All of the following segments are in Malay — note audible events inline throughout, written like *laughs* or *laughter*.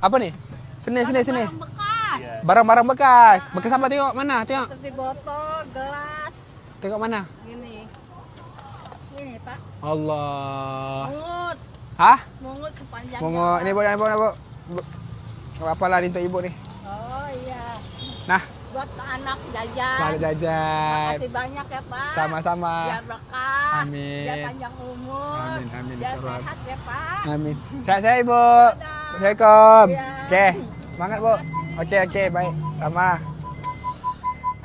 Apa ni? Sini, sini, sini. Barang-barang bekas. Bekas apa tengok mana? Tengok. Seperti botol, gelas, Tengok mana? gini. Ini Pak. Allah. Mungut. Hah? Mungut sepanjang jalan. ini buat apa bu? Bu- Apa lah ni untuk ibu ni? Oh iya. Nah, Buat anak jajan. selamat jajan. Makasih banyak ya Pak. Sama-sama. Biar berkah. Amin. Biar panjang umur. Amin, amin, Biar sehat ya Pak. Amin. Sehat-sehat ibu. Assalamualaikum. Ya. Okey. Semangat bu. Okey, okey, baik. Sama.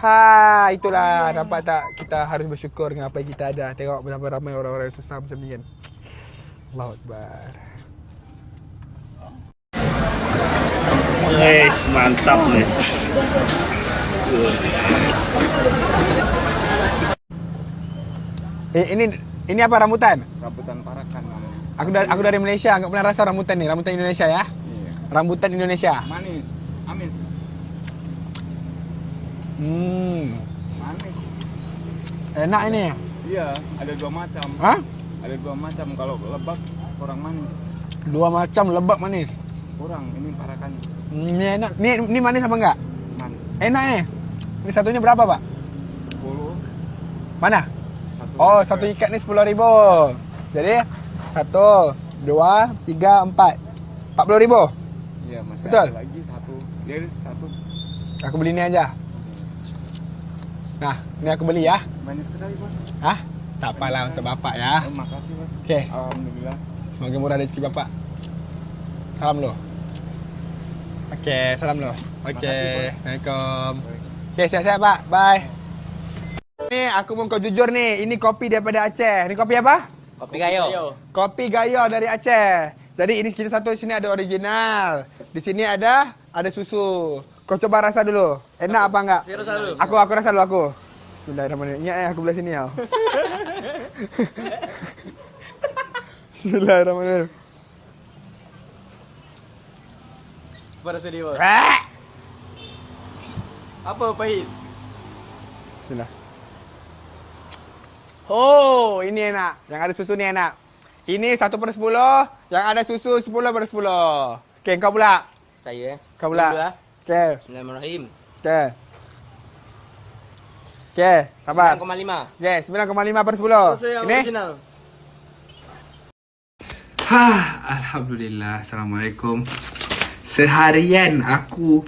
Ha, itulah nampak tak kita harus bersyukur dengan apa yang kita ada. Tengok betapa ramai orang-orang yang susah macam ni kan. Allahu Akbar. Wes, mantap nih. Eh, ini ini apa rambutan? rambutan parakan namanya. Aku dari aku dari Malaysia, enggak pernah rasa rambutan ni. Rambutan Indonesia ya. Iya. Rambutan Indonesia. Manis, amis, Hmm. manis. Enak ini. Iya, ada dua macam. Hah? Ada dua macam. Kalau lebak kurang manis. Dua macam lembab manis. Kurang ini parakan Hmm, Ni enak. Ni ni manis apa enggak? manis. Enak ni. Ni satunya berapa, Pak? 10 Mana? Oh, satu ikat ni RM10,000. Jadi, satu, dua, tiga, empat. RM40,000. Iya, masih Betul? ada lagi satu. Dia satu Aku beli ni aja. Nah, ni aku beli ya. banyak sekali, Mas. Hah? Tak apalah untuk bapak ya. Terima kasih, Mas. Okey. Alhamdulillah. Semoga murah rezeki bapak. Salam lo. Okey, salam lo. Okey, bos. Assalamualaikum. Okey, siap-siap pak. Bye. Ni aku mau kau jujur ni. Ini kopi daripada Aceh. Ni kopi apa? Kopi gayo. Kopi Gayo dari Aceh. Jadi ini kita satu sini ada original. Di sini ada ada susu. Kau coba rasa dulu. Enak apa enggak? Saya rasa dulu. Aku aku rasa dulu aku. Bismillahirrahmanirrahim. Ingat eh aku belah sini tau. *laughs* Bismillahirrahmanirrahim. Apa rasa dia? Ah! Apa pahit? Bismillah. Oh, ini enak. Yang ada susu ni enak. Ini satu per sepuluh. Yang ada susu sepuluh per sepuluh. Okay, kau pula. Saya eh. Kau pula. Dulu. Okay, Bismillahirrahmanirrahim. okay. Okay, sabar. 9,5. Okay, 9,5 per 10. Saya yang Ini? original. Ha, Alhamdulillah. Assalamualaikum. Seharian aku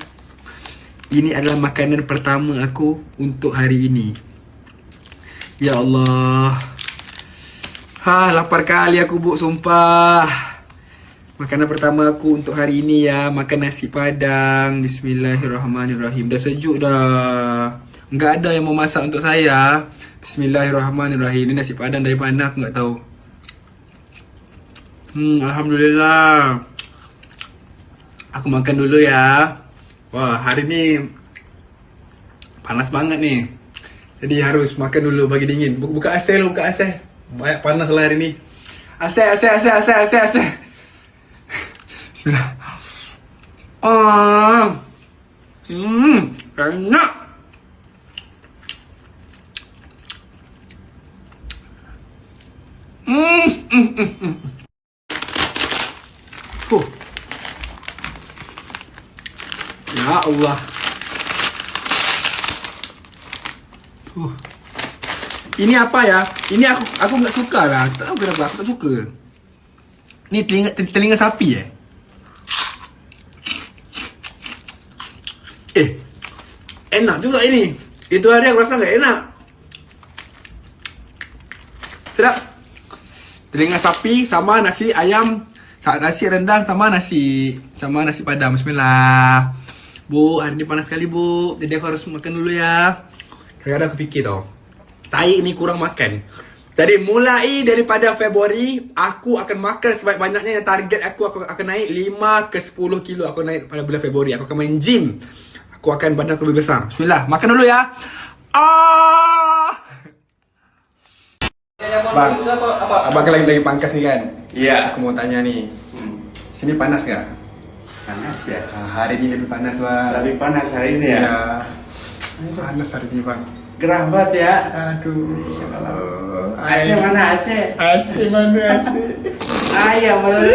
ini adalah makanan pertama aku untuk hari ini. Ya Allah. Ha, lapar kali aku buk sumpah. Makanan pertama aku untuk hari ini ya, makan nasi padang. Bismillahirrahmanirrahim. Dah sejuk dah. Enggak ada yang mau masak untuk saya. Bismillahirrahmanirrahim. Ini nasi padang dari mana aku enggak tahu. Hmm, Alhamdulillah. Aku makan dulu ya. Wah, hari ni panas banget ni. Jadi harus makan dulu bagi dingin. Bu- Buka AC lu, buka AC. Banyak panas lah hari ni. AC, AC, AC, AC, AC, AC. Bismillah. Ah. Hmm, enak. Hmm, hmm, hmm, hmm. Huh. Ya Allah. Huh. Ini apa ya? Ini aku aku nggak suka lah. Tak tahu kenapa aku tak suka. Ni telinga telinga sapi eh. Eh. Enak juga ini. Itu hari aku rasa nggak enak. Sedap. Telinga sapi sama nasi ayam nasi rendang sama nasi sama nasi padang. Bismillah. Bu, hari ni panas sekali, Bu. Jadi aku harus makan dulu ya. Kadang-kadang aku fikir tau. Saya ni kurang makan. Jadi mulai daripada Februari, aku akan makan sebanyak-banyaknya yang target aku aku akan naik 5 ke 10 kilo aku naik pada bulan Februari. Aku akan main gym. Aku akan badan aku lebih besar. Bismillah, makan dulu ya. Ah! Bang, abang kan lagi lagi pangkas ni kan? Iya. Aku mau tanya nih. Sini panas gak? Panas ya. Ah, hari ini lebih panas bang. Lebih panas hari ini ya. Ya. Panas hari ini bang. Gerah banget ya. Aduh. AC mana AC? AC mana AC? Ayam mana?